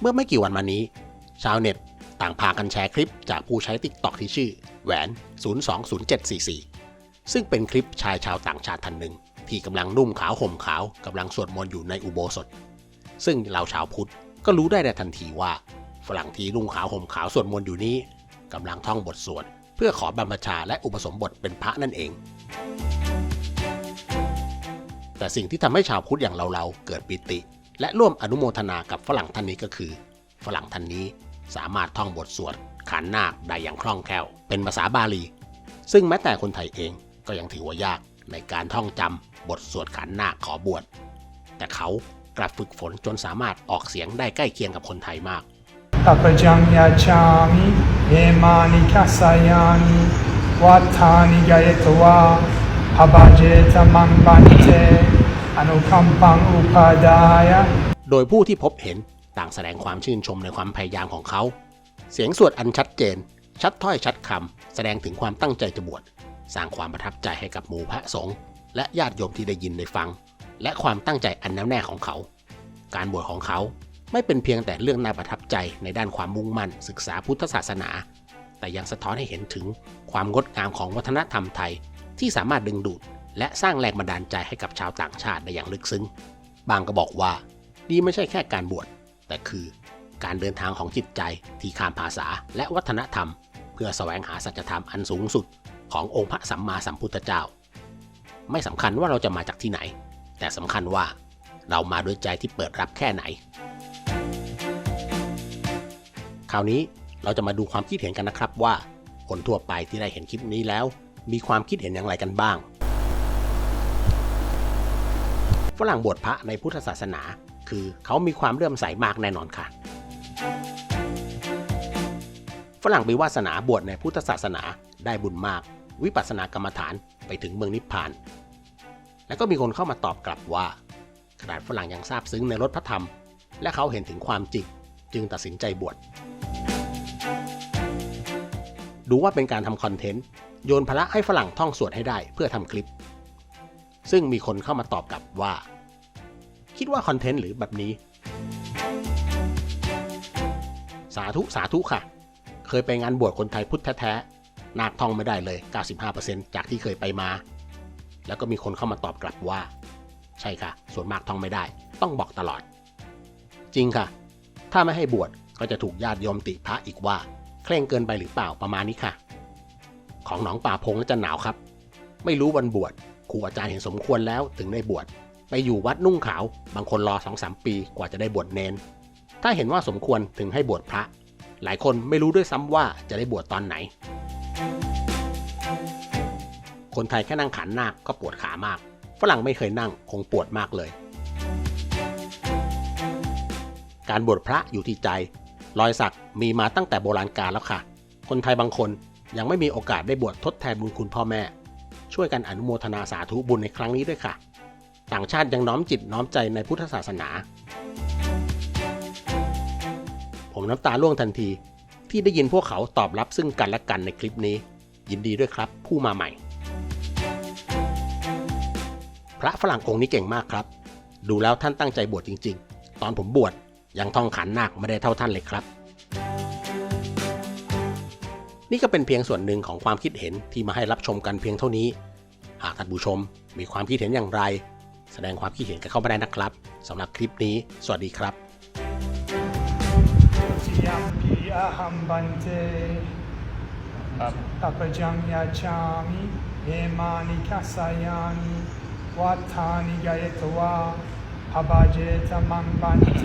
เมื่อไม่กี่วันมานี้ ชาวเน็ตต่างพากันแชร์คลิปจากผู้ใช้ติ๊กต็อกที่ชื่อ แหวน 020744 ซึ่งเป็นคลิปชายชาวต่างชาติท่านหนึ่ง ที่กำลังนุ่มขาวห่มขาวกำลังสวดมนต์อยู่ในอุโบสถ ซึ่งเราชาวพุทธก็รู้ได้ในทันทีว่า ฝรั่งที่นุ่งขาวห่มขาวสวดมนต์อยู่นี้กำลังท่องบทสวดเพื่อขอบรรพชาและอุปสมบทเป็นพระนั่นเอง แต่สิ่งที่ทำให้ชาวพุทธอย่างเราๆเกิดปิติ และร่วมอนุโมทนากับฝรั่งท่านนี้ก็คือ ฝรั่งท่านนี้สามารถท่องบทสวดขานนาคได้อย่างคล่องแคล่ว เป็นภาษาบาลี ซึ่งแม้แต่คนไทยเองก็ยังถือว่ายากในการท่องจำบทสวดขานนาคขอบวช แต่เขากลับฝึกฝนจนสามารถออกเสียงได้ใกล้เคียงกับคนไทยมาก Tapajam yachami hemani kasayani watani gayatva abhajeta mambante anukampang upadaya โดยผู้ที่พบเห็นต่างแสดงความชื่นชมในความพยายามของเขา เสียงสวดอันชัดเจน ชัดถ้อยชัดคำแสดงถึงความตั้งใจจะบวชสร้างความประทับใจให้กับหมู่พระสงฆ์และญาติโยมที่ได้ยินได้ฟัง และความตั้งใจอันแน่วแน่ของเขา การบวชของเขาไม่เป็นเพียงแต่เรื่องน่าประทับใจในด้านความมุ่งมั่นศึกษาพุทธศาสนา แต่ยังสะท้อนให้เห็นถึงความงดงามของวัฒนธรรมไทยที่สามารถดึงดูด และสร้างแรงบันดาลใจให้กับชาวต่างชาติได้อย่างลึกซึ้ง บางก็บอกว่า นี่ไม่ใช่แค่การบวช แต่คือการเดินทางของจิตใจที่ข้ามภาษาและวัฒนธรรม เพื่อแสวงหาสัจธรรมอันสูงสุดขององค์พระสัมมาสัมพุทธเจ้า ไม่สำคัญว่าเราจะมาจากที่ไหน แต่สำคัญว่าเรามาด้วยใจที่เปิดรับแค่ไหน คราวนี้เราจะมาดูความคิดเห็นกันนะครับว่า คนทั่วไปที่ได้เห็นคลิปนี้แล้ว มีความคิดเห็นอย่างไรกันบ้าง ฝรั่งบวชพระในพุทธศาสนา คือเขามีความเลื่อมใสมากแน่นอนค่ะ ฝรั่งมีวาสนาบวชในพุทธศาสนาได้บุญมาก วิปัสสนากรรมฐานไปถึงเมืองนิพพาน แล้วก็มีคนเข้ามาตอบกลับว่าขนาดฝรั่งยังซาบซึ้งในรถพระธรรม และเขาเห็นถึงความจริงจึงตัดสินใจบวชดูว่าเป็นการทำคอนเทนต์ โยนภาระให้ฝรั่งท่องสวดให้ได้เพื่อทำคลิป ซึ่งมีคนเข้ามาตอบกลับว่า คิดว่าคอนเทนต์หรือแบบนี้ สาธุสาธุค่ะ เคยไปงานบวชคนไทยพุทธแท้ๆนาคท่องไม่ได้เลย 95%จากที่เคยไปมา แล้วก็มีคนเข้ามาตอบกลับว่า ใช่ค่ะ ส่วนมากท่องไม่ได้ ต้องบอกตลอด จริงค่ะ ถ้าไม่ให้บวชก็จะถูกญาติโยมติพระอีกว่า เคร่งเกินไปหรือเปล่าประมาณนี้ค่ะ ของหนองป่าพงแล้วจะหนาวครับ ไม่รู้วันบวช ครูอาจารย์เห็นสมควรแล้วถึงได้บวชไปอยู่วัดนุ่งขาว บางคนรอสองสามปีกว่าจะได้บวชเนน ถ้าเห็นว่าสมควรถึงให้บวชพระ หลายคนไม่รู้ด้วยซ้ำว่าจะได้บวชตอนไหน คนไทยแค่นั่งขันนาคก็ปวดขามาก ฝรั่งไม่เคยนั่งคงปวดมากเลย การบวชพระอยู่ที่ใจ รอยสักมีมาตั้งแต่โบราณกาลแล้วค่ะ คนไทยบางคนยังไม่มีโอกาสได้บวชทดแทนบุญคุณพ่อแม่ ช่วยกันอนุโมทนาสาธุบุญในครั้งนี้ด้วยค่ะ ต่างชาติยังน้อมจิตน้อมใจในพุทธศาสนา ผมน้ำตาร่วงทันทีที่ได้ยินพวกเขาตอบรับซึ่งกันและกันในคลิปนี้ ยินดีด้วยครับ ผู้มาใหม่ พระฝรั่งองค์นี้เก่งมากครับ ดูแล้วท่านตั้งใจบวชจริง ๆ ตอนผมบวชยังท่องขันนาคไม่ได้เท่าท่านเลยครับ นี่ก็เป็นเพียงส่วนหนึ่งของความคิดเห็นที่มาให้รับชมกันเพียงเท่านี้ หากท่านผู้ชมมีความคิดเห็นอย่างไร แสดงความคิดเห็นกันเข้ามาได้นะครับสำหรับคลิปนี้ สวัสดีครับอัปจัมยาชามิเอมานิคัสยานิวัฏานิยตวาอบาเจตมังบันเต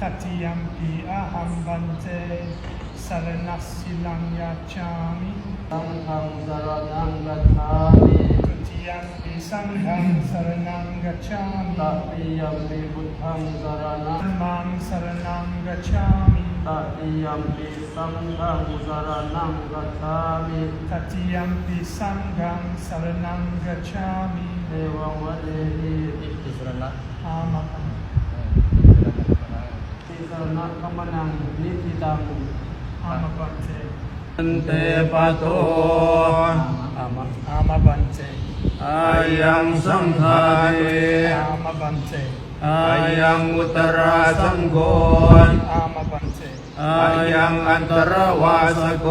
ततीयमपि अहं वन्दे शरणशिलं याच्छामि सङ्घं शरणं गच्छामि तृतीयमपि सङ्घं शरणं गच्छामि तृतीयमपि बुद्धं शरणं मां शरणं गच्छामि तदीयमपि सङ्घं शरणं गच्छामि तदीयमपि सङ्घं शरणं गच्छामि एवं वदेति इति शरणम् आमः งวะเดหิอิติสรณะ Amapam ติสรณะขมนังนิติตัง Amapante อันเตปะโต Ama Amabante อายังสังฆาเต Amabante อายังอุตราสังโฆ Amabante อายังอันตรวาสโก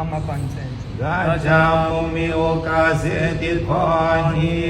Amabante ราชามุมีโอกาสเสียติดคอนี้